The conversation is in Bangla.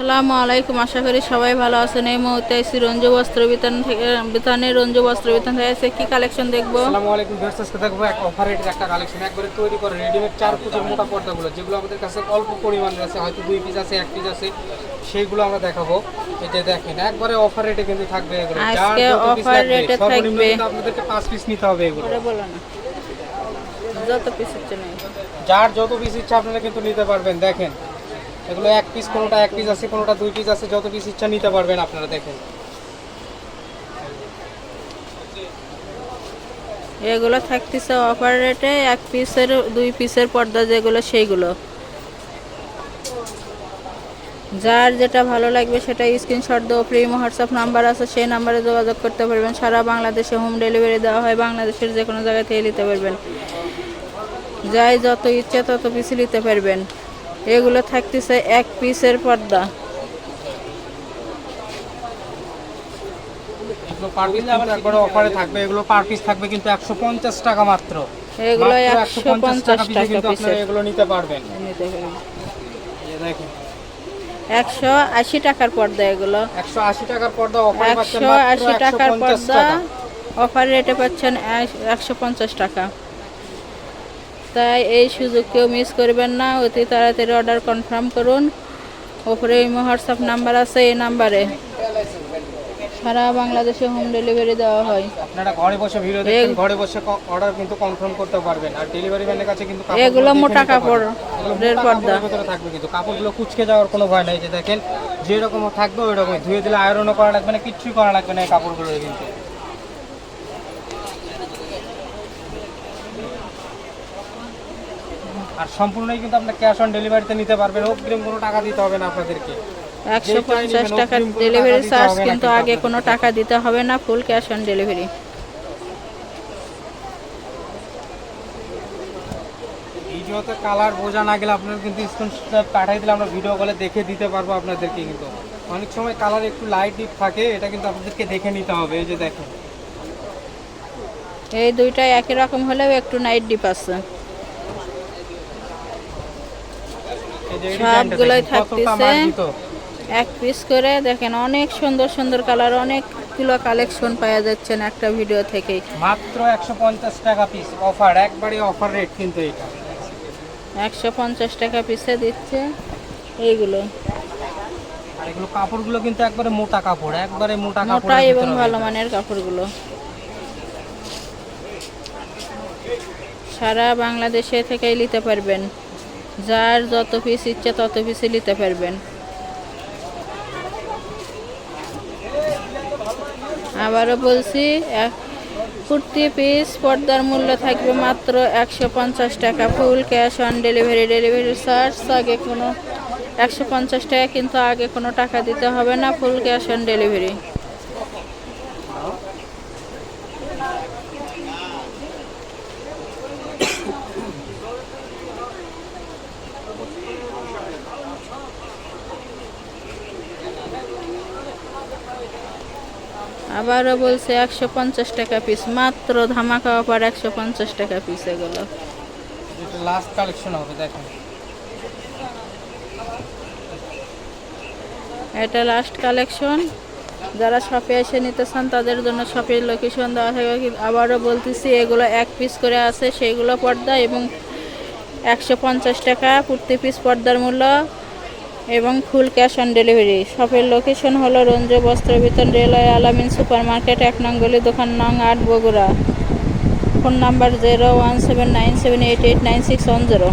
আসসালামু আলাইকুম আশা করি সবাই ভালো আছেন। এই মুহূর্তে এসি রঞ্জু বস্ত্র বিতান থেকে বিতানের রঞ্জু বস্ত্র বিতান থেকে এসে কি কালেকশন দেখব? আসসালামু আলাইকুম ভিউয়ার্স আজকে দেখব এক অফার রেটের একটা কালেকশন। একবারে তৈরি করে রেডিমেড চার ফুটের মোটা পর্দাগুলো যেগুলো আমাদের কাছে অল্প পরিমাণে আছে হয়তো দুই পিস আছে এক পিস আছে সেইগুলো আমরা দেখাবো। এটা দেখেন একবারে অফার রেটে কিন্তু থাকবে এগুলো। আজকে এ সর্বনিম্ন থাকবে। আপনাদেরকে পাঁচ পিস নিতে হবে এগুলো। বলো না। যত পিস হচ্ছে নেই। যার যত পিস ইচ্ছা আপনারা কিন্তু নিতে পারবেন। দেখেন এগুলো এক পিস কোনোটা এক পিস আছে, কোনোটা দুই পিস আছে, যত পিস ইচ্ছা নিতে পারবেন আপনারা, দেখেন। এগুলো থাকতেছে অফার রেটে এক পিসের দুই পিসের পর্দা যেগুলো, সেইগুলো। যার যেটা ভালো লাগবে সেটা স্ক্রিনশট দেবো প্রিম হোয়াটসঅ্যাপ নাম্বার আছে, সেই নাম্বারে যোগাযোগ করতে পারবেন। সারা বাংলাদেশে হোম ডেলিভারি দেওয়া হয়, বাংলাদেশের যে কোনো জায়গা থেকে নিতে পারবেন। যাই যত ইচ্ছে তত পিস নিতে পারবেন। এগুলো থাকতেছে এক পিসের পর্দা। এগুলো পার পিস কিন্তু একবারে অফারে থাকবে এগুলো পার পিস থাকবে কিন্তু একশো পঞ্চাশ টাকা মাত্র। এগুলো একশো পঞ্চাশ টাকা কিন্তু এগুলো নিতে পারবেন। নিতে পারবেন এই যে দেখেন। একশো আশি টাকার পর্দা এগুলো। একশো আশি টাকার পর্দা একশো আশি টাকার পর্দা অফার রেটে পাচ্ছেন একশো পঞ্চাশ টাকা। তাই এই সুযোগ কেউ মিস করবেন না। অতি তাড়াতাড়ি অর্ডার কনফার্ম করুন। ওপরে ইমো হোয়াটসঅ্যাপ নাম্বার আছে এই নাম্বারে সারা বাংলাদেশে হোম ডেলিভারি দেওয়া হয়। আপনারা ঘরে বসে ভিডিও দেখেন ঘরে বসে অর্ডার কিন্তু কনফার্ম করতে পারবেন। আর ডেলিভারি ম্যানের কাছে কিন্তু এগুলো মোটা কাপড়, রের পর্দা। ভিতরে থাকবে কিন্তু। কাপড়গুলো কুচকে যাওয়ার কোনো ভয় নাই। যে দেখেন যেরকম থাকবে ওই রকমই ধুয়ে দিলে আয়রনও করা লাগবে না কিচ্ছুই করা লাগবে না এই কাপড়গুলো কিন্তু। আর সম্পূর্ণই কিন্তু আপনার ক্যাশ অন ডেলিভারিতে নিতে পারবেন। অগ্রিম কোনো টাকা দিতে হবে না আপনাদেরকে। একশো পঞ্চাশ টাকার ডেলিভারি চার্জ কিন্তু আগে কোনো টাকা দিতে হবে না ফুল ক্যাশ অন ডেলিভারি ভিডিওতে কালার বোঝা না গেলে আপনারা কিন্তু স্ক্রিনশট পাঠিয়ে দিলে আমরা ভিডিও কলে দেখে দিতে পারব আপনাদেরকে কিন্তু। অনেক সময় কালার একটু লাইট ডিপ থাকে এটা কিন্তু আপনাদেরকে দেখে নিতে হবে এই যে দেখেন। এই দুইটা একই রকম হলেও একটু নাইট ডিপ আছে এই যে এই ডিজাইনটা সবগুলোই থাকতেছে। এক পিস করে দেখেন অনেক সুন্দর সুন্দর কালার অনেকগুলো কালেকশন পাওয়া যাচ্ছেন একটা ভিডিও থেকেই। মাত্র একশো পঞ্চাশ টাকা পিস অফার একবারে অফার রেট কিন্তু এটা। একশো পঞ্চাশ টাকা পিসে দিচ্ছে এইগুলো। আর এগুলো কাপড়গুলো কিন্তু একবারে মোটা কাপড় একবারে মোটা কাপড় মোটা এবং ভালো মানের কাপড়গুলো। সারা বাংলাদেশে থেকেই নিতে পারবেন। যার যত পিস ইচ্ছে তত পিসই নিতে পারবেন। আবারও বলছি কুর্তি পিস পর্দার মূল্য থাকবে মাত্র একশো পঞ্চাশ টাকা। Full cash on delivery delivery charge আগে কোনো একশো পঞ্চাশ টাকা কিন্তু আগে কোনো টাকা দিতে হবে না। ফুল ক্যাশ অন ডেলিভারি আবারও বলছে একশো পঞ্চাশ টাকা পিস মাত্র ধামাকা অফার একশো পঞ্চাশ টাকা পিস এগুলো। এটা লাস্ট কালেকশন হবে দেখেন। এটা লাস্ট কালেকশন যারা শপে এসে নিতে চান তাদের জন্য শপের লোকেশন দেওয়া থাকবে আবারও বলতেছি এগুলো এক পিস করে আছে সেইগুলো পর্দা এবং একশো পঞ্চাশ টাকা প্রতি পিস পর্দার মূল্য। এবং ফুল ক্যাশ অন ডেলিভারি। শপের লোকেশন হল রঞ্জ বস্ত্র বিতরণ রেলওয়ে আলামিন সুপার মার্কেট এক নং গলি দোকান নং আট, Bogura. Phone number zero one seven nine seven eight eight nine six one zero.